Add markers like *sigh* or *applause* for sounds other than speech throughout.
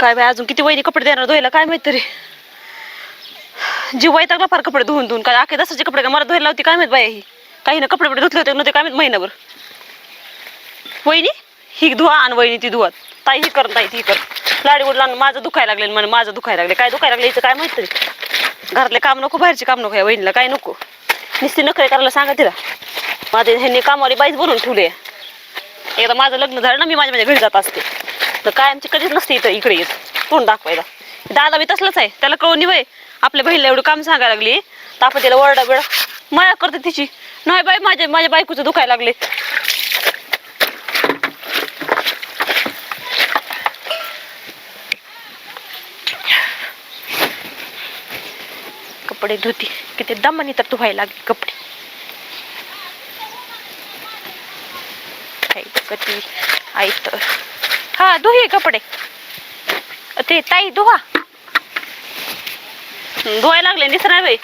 काय बाय अजून किती वहिनी कपडे देणार धुवायला काय माहीत तरी. जीव वैतागला फार कपडे धुवून धुवून काय आखे दसाचे कपडे काय मला धुवायला होती काय माहीत बाई ही. काही ना कपडे बिपडे धुतले होते नव्हते काय माहीत महिनाभर. वहिनी ही धुवा आणि वहिनी ती धुवा. ताई ही कर ताई ती कर. लाडी उडला माझं दुखायला लागले म्हणे माझं दुखायला लागले. काय दुखायला लागले हिचं काय माहीत तरी. घरातले काम नको बाहेरचे काम नको या वहिनीला काय नको. निस्ती नखरे करायला सांगा तिला. माझे ह्यांनी कामवाली बाईच बनवून ठेवले एकदा माझं लग्न झालं ना मी माझ्या माझ्या घरी जात असते. तर काय आमची कधीच नसते इथं इकडे येत. तोंड दाखवायला? दादा बी तसलंच आहे. त्याला कळून वय आपल्या बहिणीला एवढं काम सांगायला लागली. तर आपण त्याला वरडा बिडा माया करते तिची. नाही बाई माझ्या माझ्या बायकोचं दुखायला लागले. कपडे धुती किती दमानी तर धुवायला लागली कपडे. आई कधी? आई तर. हा धुये कपडे. ते ताई धुवा. धुवायला लागले नाही बाई.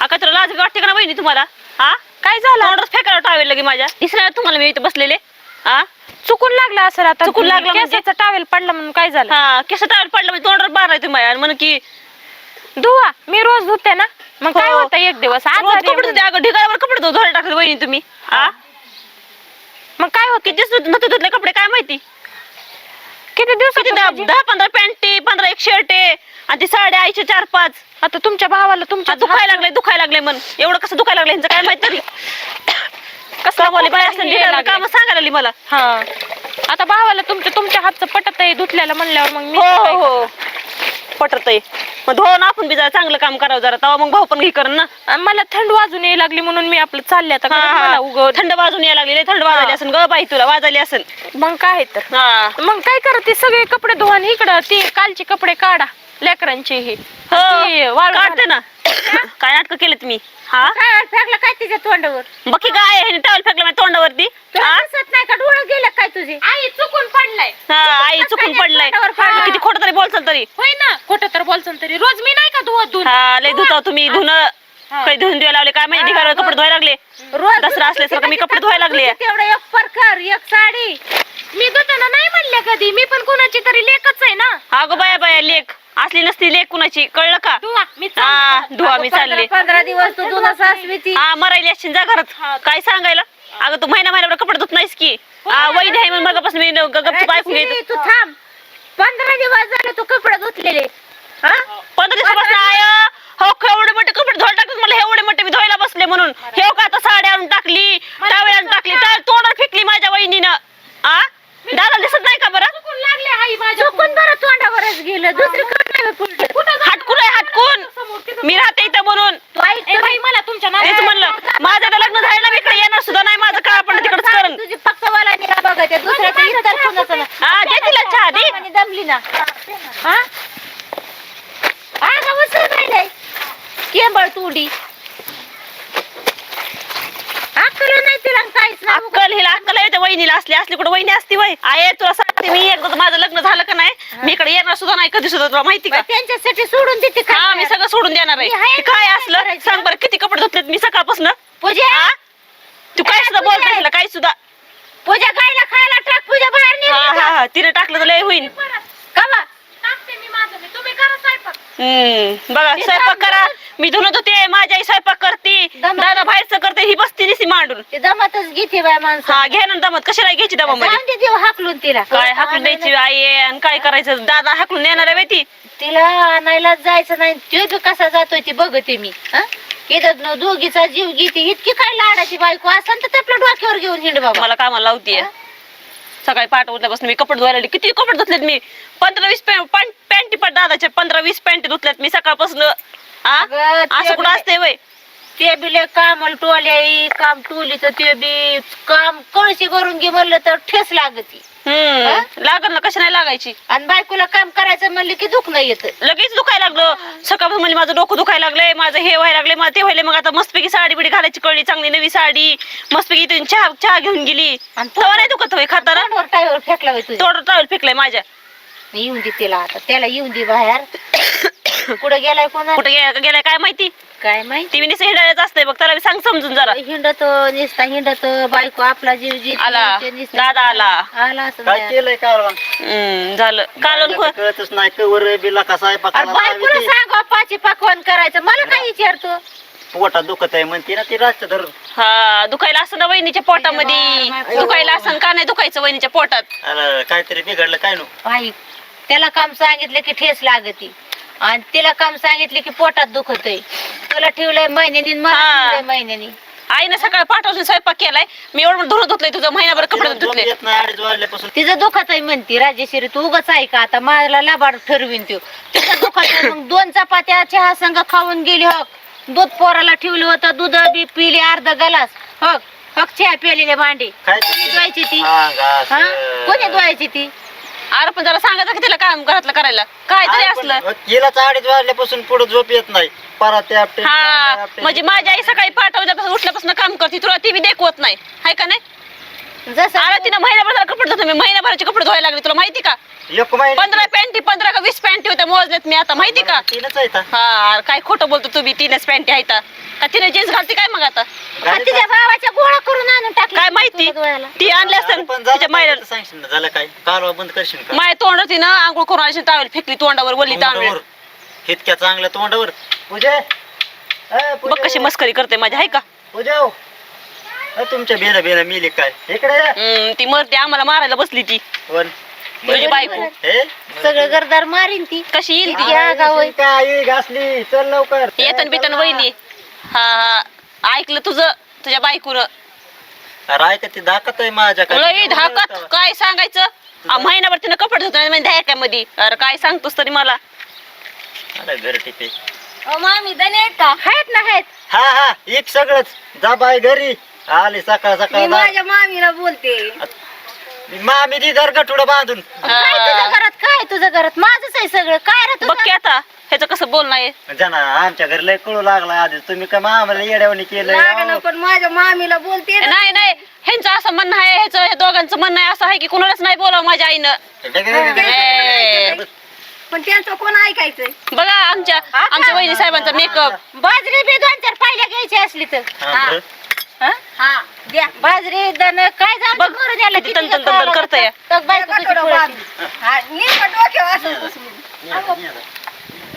हा तुला लाज वाटते का ना बहिणी तुम्हाला? हा? काय झालं? ऑर्डर फेकायला टावेल लगे माझ्या. दिसणार तुम्हाला मी इथे बसलेले. हा? चुकून लागला असेल आता. चुकून लागला म्हणजे? केसाचा टावेल पडला म्हणून काय झालं? हा केस टावेल पडलं म्हणजे तोंडावर बार आहे तुम्ही आणि म्हण की धुवा. मी रोज धुते ना. मग काय हो. होतं एक दिवस? रोज आजारी कपडे आहे धुते. अगं ढिगाऱ्यावर कपडे धुवून धुवायला टाकले बहिणी तुम्ही. हा? म्हणून. मग काय होत किती धुत धुतले कपडे काय माहिती? किती दिवस किती दहा दहा पंधरा पॅन्टी पंधरा एक शर्ट आहे. आणि ती साड्या आईचे चार पाच. आता तुमच्या भावाला तुमच्या आता दुखायला लागले दुखायला लागले मन एवढं कसं दुखायला लागले काय माहीत तरी. कसं कामवाली बाई खूप असं हे लागलंय. काम सांगायला लागली मला. हा. आता भावाला तुमच्या तुमच्या हातचं पटत आहे धुतल्याला म्हणल्यावर मग मी हो हो हो. पटत आहे मग धो ना आपण बी जरा चांगलं काम करावं जरा. तेव्हा मग भाऊ पण घे करण ना? मला थंड वाजून यायला लागली म्हणून मी आपलं चालले आता. मला उगवत. थंड वाजून यायला लागली लय थंड वाजली असेल ग बाई तुला वाजली असेल मग काय तर. हा. मग काय करत ते सगळे कपडे धुवा आणि इकडं ते कालचे कपडे काढा. लेकरांचे हे. हो ते वाळू काढते ना. काय नाटक केलेत मी? हा? काय फेकलं काय तिच्या तोंडावर? बाकी काय ह्याने टावल फेकलं माझ्या तोंडावरती. तुला हा? दिसत नाही का? डोळं गेलं काय तुझे? आई चुकून पडलाय. हा आई चुकून पडलंय. तोंडावर पडलं. किती खोटं तरी बोलचाल तरी. होय ना खोटं तर बोलसन तरी. रोज मी नाही का धुवत धुवून हा लय धुता तुम्ही. धुन काही धुवून द्यायला लावले काय माहिती ढिगाऱ्यावर कपडे धुवायला लागले. रोज दसरा असल्यासारखं मी कपडे धुवायला लागले. तेवढं एक परकर एक साडी. मी धुताना नाही म्हणले कधी. मी पण कोणाची तरी लेखच आहे ना. अगं बाया बाया लेख. असली नसती लेख कुणाची कळलं का? धुवा मी हा चालले. धुवा मी चालले. पंधरा दिवस तू जुना सासवी ती हा मरायली असशील जा घरात. काय सांगायला? अगं तू महिना महिन्यावर कपडे धुत नाहीस की. हा वैद्य आहे म्हणून मगापासून मी गप्प ऐकून घ्यायचं. तू थांब. पंधरा दिवस झाले तू कपडे धुतलेले हा पंधरा दिवसापासून आय हो एवढे मोठे कपडे धुवायला टाकत मला एवढे मोठे मी धुवायला बसले म्हणून हे का आता साड्या आणून टाकली टावेल आणून टाकली तर तोंडावर फेकली माझ्या वहिनीनं आ दादा दिसत नाही का बरं चुकून लागले आई माझ्या चुकून बरं तोंडावरच गेलं दुसरीकडे नाही पुढे हटकून आहे हटकून मी राहते इथं म्हणून तू ऐक ए बाई मला तुमच्या तेच नावाने म्हणलं माझं आता लग्न झालं ना मी इकडे येणार सुद्धा नाही माझं काळ पण तिकडच करण तुझी फक्त मला निघा बघा दुसऱ्याच्या इतर कोणाचं नाही. हा दे तिला चहा दे आणि दमली ना. हा? आगा उसळ नाही केंबळ तुडी अक्कल नाही तिला काहीच नाही. अक्कल हिला अक्कल त्या वहिनीला असली असली कुठं वहिनी असती वय. आहे तुला सांगते मी एकदा माझं लग्न झालं का नाही मी इकडे येणार सुद्धा नाही कधी सुद्धा तुला माहिती का? त्यांच्यासाठी सोडून देते का हा मी सगळं सोडून देणार आहे. ते काय ना, असलं. सांग बरं किती कपडे धुतलेत मी सकाळपासून? पूजा? तू काय सुद्धा बोलत नाही काही सुद्धा? पूजा गायला खायला टाक पूजा बाहेर हा हा हा तिने टाकलं तर लय होईल का बा? टाकते मी माझं. मी तुम्ही करा स्वयंपाक. हम्म. बघा ते स्वयंपाक दम- करा. मी धुनत होते माझी आई स्वयंपाक करते. दम- दादा बाहेरचं करते ही बसती निसी मांडून. ते दमातच घेते बाय माणसं हा घे ना दमत. कशाला घ्यायची दमामध्ये? जाऊन दे देव हाकलून तिला. काय हाकलून द्यायची आई आहे आणि काय करायचं? दादा हाकलून देणार आहे बाई ती. तिला आणायला जायचं नाही. तो बी कसा जातोय ती बघते मी. हं? इथं न दोघीचा जीव घेते. इतकी काय लाडाची बायको असन तर आपल्या डोक्यावर घेऊन हिंड बाबा. मला कामाला लावतीये. हा? सकाळी पाठ उठल्यापासून मी कपडे धुवायला लागले. किती कपडे धुतलेत मी? पंधरा वीस पॅन्टी पण दादाचे पंधरा वीस पॅन्टी धुतल्यात मी सकाळपासून. हा अगं, ते असं कुठं असते वय? ते बी लय कामाला टोल्या काम टोलीच ते बी काम कळशी करून घे म्हणलं तर ठेस लागती. हम्म लागल ना कशी नाही लागायची? आणि बायकोला काम करायचं म्हणलं की दुखणं येतं. लगेच दुखायला लागलं. सकाळपासून म्हणजे माझं डोकं दुखायला लागलंय माझं हे व्हायला लागले मला ते व्हायला मग आता मस्तपैकी साडी बिडी घालायची कळली चांगली नवी साडी मस्तपैकी इथून चहा चहा घेऊन गेली. आणि तेव्हा नाही दुखत होय खाताना? तोंडावर टायवर फेकला होय तुझ्या. तोड ट्रॅव्हल फेकलाय माझ्या. येऊन दे तिला आता त्याला येऊन दे बाहेर. *coughs* कुठं गेलाय कोणा कुठे गेलाय काय माहिती? काय माहिती? ती निस हिंडायचं असतंय बघ त्याला बी सांग समजून जरा. हिंडत निसता हिंडत बायको आपला जीव जी आला. दादा आला. आला असं काय नाही. केलंय कारवान? हम्म, झालं. कालून बायला कळतच नाही कवर बिला कसा आहे अरे सांगा पाची पकवान करायचं. मला काय विचारतो पोटात दुखत आहे म्हणते ना ती रास्त धर. हा दुखायला असं ना वहिनीच्या पोटामध्ये. दुखायला असं का नाही दुखायचं वहिनीच्या पोटात? अरे काहीतरी बिघडलं काय नो? बाई त्याला काम सांगितलं की ठेस लागती. आणि तिला काम सांगितलं की पोटात दुखत तुला ठेवलंय महिन्यानी मला हा. ठेवलंय महिन्यानी. आईनं सकाळी पाठवून स्वयंपाक केलाय. मी एवढं धुणं धुतलंय तुझं महिनाभर कपडे झोप धुतले येत नाही अडीच वाजल्यापासून तिचं दुखत आहे म्हणती राजेश्वरी तू उगाच आहे का आता मला लाबाड ठरवीन तू तिचं दुखत आहे *coughs* मग दोन चपात्या चहा संग खाऊन गेली हो दूध पोराला ठेवलं होतं दूध बी पिली अर्धा गलास. हो हो चहा प्यालेले भांडी. काय कोणी धुवायची ती? हा. हा? कोणी धुवायची ती? अरे पण जरा सांगायचं की तिला काम घरातलं करायला. काय तरी असलं. गेलाच अडीच वाजल्यापासून पुढे झोप येत नाही. परात आपटे हा म्हणजे माझी आई सकाळी पाठवल्यापासून उठल्यापासून काम करते तुला ती बी देखवत नाही. हाय का नाही? जसं अरे तिनं महिनाभर कपडे धुतले. मी महिनाभराचे कपडे धुवायला लागले. तुला माहिती का? एक महिना पंधरा पॅन्टी पंधरा का वीस पॅन्टी होत्या मोजल्यात मी आता. माहिती का? तीनच आहे. हा अरे काय खोटं बोलतो तुम्ही तीनच पॅन्टी आहेत. का तिने जीन्स घालते काय मग आता? आणि तिच्या भावाच्या गोळा करून आणून टाकला काय माहिती. ती आणली असतं पण तिच्या मायला सांगशील ना, झालं काय? कारवा बंद करशील का? माय तोंड तिनं आंघोळ करून आली टावेल फेकली तोंडावर वल्ली तांदूळ तोंडावर इतक्या चांगल्या तोंडावर. पूजे. ए, पूजे. बघ कशी मस्करी करते माझी हाय का? पूजे. हो. तुमच्या बेना बेना मिली काय? इकडे ये. हम्म, ती मरते आम्हाला मारायला बसली ती. वन. तुझी बायको. हे? सगळं गरदार मारीन ती. कशी येईल ती? या. काय घासली. चल लवकर. येतन बितन वहिनी. हा हा. ऐकलं तुझं तुझ्या बायकोनं. राय का ती दाखत आहे माझ्या धाकात. काय सांगायचं? आ, महिनाभर तिनं कपडे धुत नाही मध्ये अरे काय सांगतोस तरी मला. अरे घर टिपे. मामी दने आहेत का? आहेत ना आहेत. हा हा. एक सगळंच. जा बाय घरी. आली सकाळ सकाळ जा. मामीला बोलते. मामी दी दर गठुडं बांधून. काय तुझ्या घरात काय तुझ्या घरात? माझच आहे सगळं. काय रे बघ तुझं? की आता ह्याचं कसं बोलणं आहे? जाना आमच्या घरी लय कळू लागला आधी. तुम्ही काय आम्हाला येड्यावणी केलं पण माझ्या मामीला बोलते नाही नाही. ह्यांचं असं म्हणणं आहे ह्याचं ह्या दोघांचं म्हणणं आहे असं आहे की कुणालाच नाही बोलावं माझ्या आईनं. ए, पण त्यांचं कोण ऐकायचंय? बघा आमच्या आमच्या वहिनी साहेबांचा मेकअप बाजरी बी दोन चार पाहिल्या घ्यायची असली तर. हा, हा? हा द्या. बाजरी दन काय जाऊ बघ, करून द्यायला किती तन- तन- तन- तन करतंय.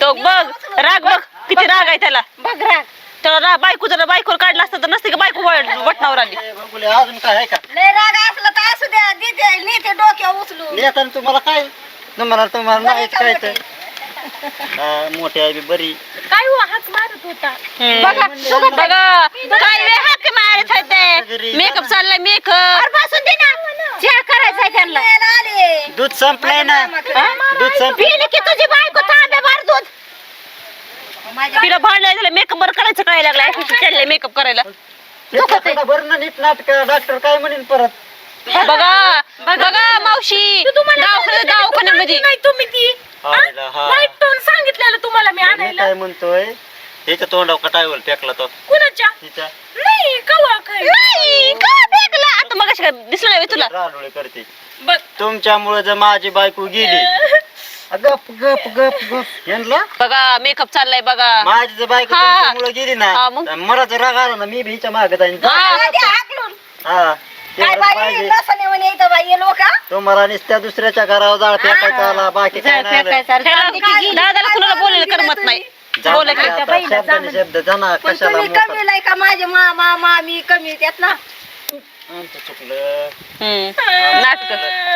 तो बघ राग बघ किती राग आहे त्याला. बघ राग. त्याला बायको जर बायकोवर काढला असतं तर नसते का बायको वळ- वटणावर आली. ए, बघुले, अजून काय आहे का? लय राग असला तर असू द्या देते नेते डोक्यावर उचलून. नेताना तुम्हाला काय तुम्हाला तुम्हाला नाही काय तर? हा, मोठी आहे बी बरी. काय हो हाक मारत होता. बघा बघा काय हाक मारत होते मेकअप चाललाय मेकअप. बसून दे ना. चहा करायचा त्यांना. दूध संपलंय ना. दूध संपलं पिली की तुझी बायको तांब्या भर दूध. तिला भांडलाय झालं मेकअप बरं करायचं काय लागलाय चाललंय मेकअप करायला? नीट नाटक डॉक्टर काय म्हणेन परत? बघा बघा मावशी. दवाखान्यामध्ये नाही तुम्ही ती हा. वाईट टोन सांगितलेलं तुम्हाला मी मी आणायला. काय म्हणतोय? त्याच्या तोंडावर कटायवर फेकला तो. कुणाच्या? तिच्या नाही कवा काय नाही, का फेकला? आता मग काय दिसलं नाही तुला? रालोळे करते. बघ. तुमच्यामुळे जर माझी बायको गेली. *laughs* गप गप गप गप. यांना बघा मेकअप चाललाय बघा. माझी जर बायको हा. तुमच्यामुळे गेली ना मग? तर मला जर राग आला ना मी भीच्या मागे जाईन. हा. हा. तेवढंच पाहिजे. तुम्हाला नुसत्या दुसऱ्याच्या घरावर जाळ फेकायचा आला बाकी काय नाही आलं. ह्याला- दादाला कुणाला बोलायला करमत नाही. जाऊ बोलायला दे आता, शब्दाने शब्द जाना कशाला मोकार. का माझे मामा मामी कमी त्यात ना आमचं चुकलं. नाटक.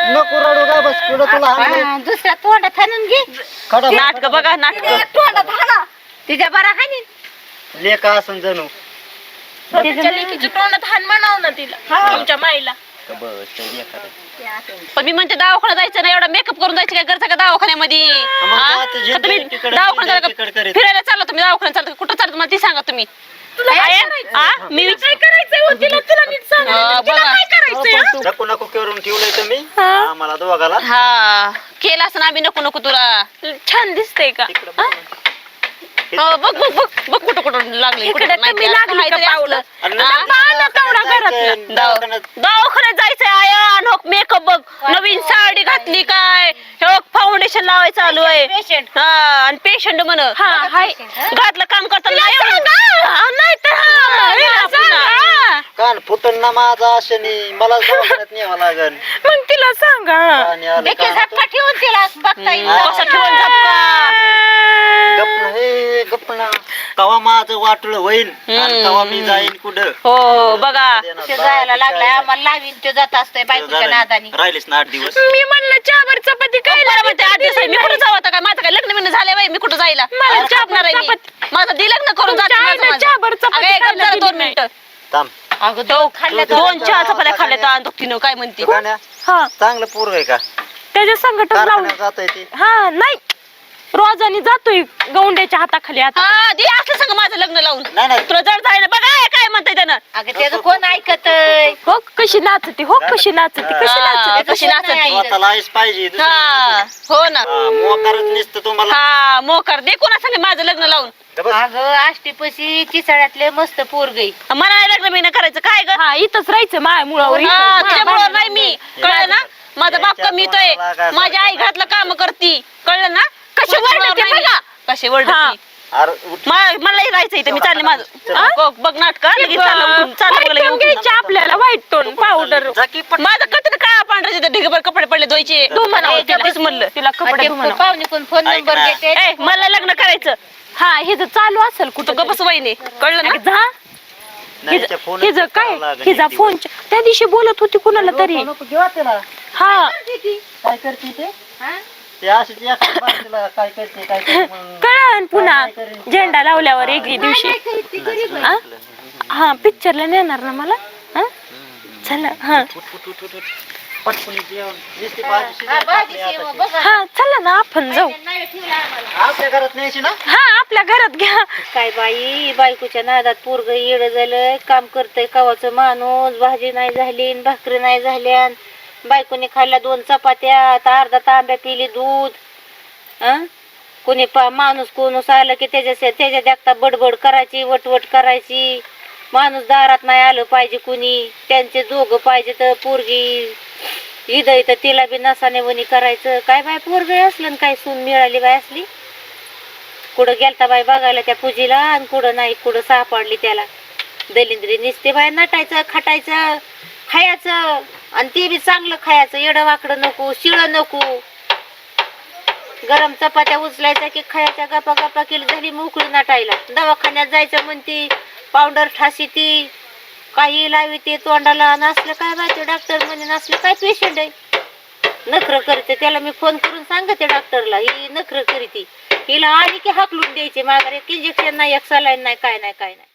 नको रडू का बस पुढं तुला. दुसऱ्या तोंडात घे. नाटक बघा नाटक. तोंडात हाणा. तिच्या बरा हाणीन. लेका असन जणू. तिच्या लेकीच्या तोंडात हान म्हणाव ना तिला तुमच्या माईला बस. पण मी म्हणते दवाखान्यात जायचं ना एवढा मेकअप करून जायचं काय गरज का दवाखान्यामध्ये मग हा? जाते जे का तुम्ही एकीकडे दवाखान्यात तिकडे चालला का? करीत. फिरायला चालला तुम्ही दवाखान्यात चालता? कुठं चालतं मला ती सांगा तुम्ही तुला काय आहे? करायचं? हा? मी तुला विच- काय करायचंय? तिला तिला नीट सांग तिला बघा. काय करायचंय? नको नको करून ठेवलंय तुम्ही आम्हाला दोघाला केला असं आम्ही नको नको तुला छान दिसतंय का. हो, बघ बघ बघ बघ कुठं कुठं लागले इकडे कमी लागली का पावलं? आणि हा? दवाखान्यात तेवढा दवा- दवाखान्यात. जायचंय आया मेकअप बघ. नवीन साडी घातली काय? फाउंडेशन लावायचं चालू आहे. पेशंट हा आणि पेशंट म्हण. हा हाय. घरातलं काम करताना नाही. हा, तर हा. कान फुटन ना माझा अशनी मला दवाखान्यात न्यावं लागल. मग तिला सांगा. ठेवून तिला बघता येईल. हा. ठेवून झपका गप्प ना, हे गप्प ना कवा माझं वाटलं होईल आणि. कवा मी जाईन कुठं? हो बघा ते जायला लागलाय. आम्हाला लावीन ते जात असतंय बायकोच्या नादानी. राहिलेच ना आठ दिवस. मी म्हणलं चहावर चपाती काय बरं म्हणते आहे. मी कुठं जाऊ आता काय? माझं काय लग्न बिग्न झालं बाई मी कुठं जायला? मला चहा खाणार आहे मी. माझं दे लग्न करून जाते तुमच्या माझं आईनं माझं. चहाभर चपाती अगं, एक खायला जरा दिली दोन नाही. मिनिटं. थांब. अगं दोन खाल्ल्या दोन चहा चपात्या खाल्ल्या चपात्या. आणि तिनं काय म्हणते? हा. चांगलं पोरग आहे का? त्याच्या संकट लावून कारखान्यात जात आहे ते. हा नाही. रोजानी जातोय गौंड्याच्या हाताखाली आता. हा दे असलं सांग माझं लग्न लावून. नाही नाही. तुला जड जायला बघा हे काय म्हणताय त्यानं. अगं त्याचं कोण ऐकतय? हो कशी नाचते हो कशी नाचते कशी हा, नाचते कशी नाचत. स्वतःला आईस पाहिजे दुसरं हा हो ना. हा, मोकारच नुसतं तुम्हाला. हा मोकर. दे कोणा सांगे माझं लग्न लावून. अगं आष्टीपशी चिसाळ्यातले मस्त पोरगई मला नाही लग्न बिग्न करायचं काय ग? हा इथंच राहायचं माझ्या मुळावर हा, इथं. तुझ्यामुळं नाही मी. कळलं ना? माझा बाप कमी येतोय. माझी आई घरातलं काम करती. कळलं ना? कशी वरडते. बघा. कशी हा. वरडती अरे उठ. मा- मलाही राहायचं इथं मी चालले माझं हा? बघ बघ नाटक लगेच चाललं उठून, चाललं White मला tone येऊन. घ्यायची आपल्याला व्हाईट टोन पावडर. माझं कटन काळा पांढरा तिथं ढिगभर कपडे पडले धुवायचे. तेच म्हणलं तिला कपडे. पाहुणे कोण फोन ऐक नंबर ना. देते ए मला लग्न करायचं हा हे जर चालू असेल कुठं गपस वहिनी कळलं ना जा नाही, हिच्या फोनच हिचं काय करावं लागेल हिचा एक दिवस. फोनच्या त्या दिवशी बोलत होती कुणाला तरी. हा काय करते ते ते अशीच एखाद्या बाजूला काय करते काय करते *laughs* म्हणून. कळण पुन्हा झेंडा लावल्यावर एक दिवशी हा? हा पिक्चरला नेणार ना मला हा? चला हा. पटकन जेवण. नुसती भाजी शिजायला हा, टाकली. हा चला ना आपण जाऊ. आपल्या घरात न्यायची ना हा आपल्या घरात घ्या काय बाई बायकोच्या नादात पोरग येड झालं काम करतय कवाचं माणूस भाजी नाही झाली न भाकरी नाही झाल्या बायकोने खाल्ल्या दोन चपात्या आता अर्धा तांब्या पिली दूध. अं? कोणी पा माणूस कोणूस आलं की त्याच्या त्याच्या देखता बडबड करायची वटवट करायची. माणूस दारात नाही आलं पाहिजे कुणी. त्यांचे दोघं पाहिजे तर पोरगी. इथं इथं तिला बी नसाने वनी करायचं. काय बाय पोरग असलं काय सून मिळाली बाय असली? कुठं गेलता बाय बघायला त्या पूजीला आणि कुठं नाही कुठं सापडली त्याला. दलिंद्री निसते बाय नटायचं खटायचं. खायचं. आणि ते बी चांगलं खायचं. येडं वाकडं नको शिळं नको. गरम चपात्या उचलायच्या की खायच्या. गप्पा गप्पा केली झाली मोकळी नाटायला. दवाखान्यात जायचं म्हणते पावडर ठासी ती. काही लावी ते तोंडाला. नसलं काय माहिती डॉक्टर म्हणे नसलं काय पेशंट आहे? नखर करते. त्याला मी फोन करून सांगते डॉक्टरला ही नखर करीती. हिला आली की हाकलून द्यायची. माघार एक इंजेक्शन नाही एक सलाईन नाही काय नाही काय नाही.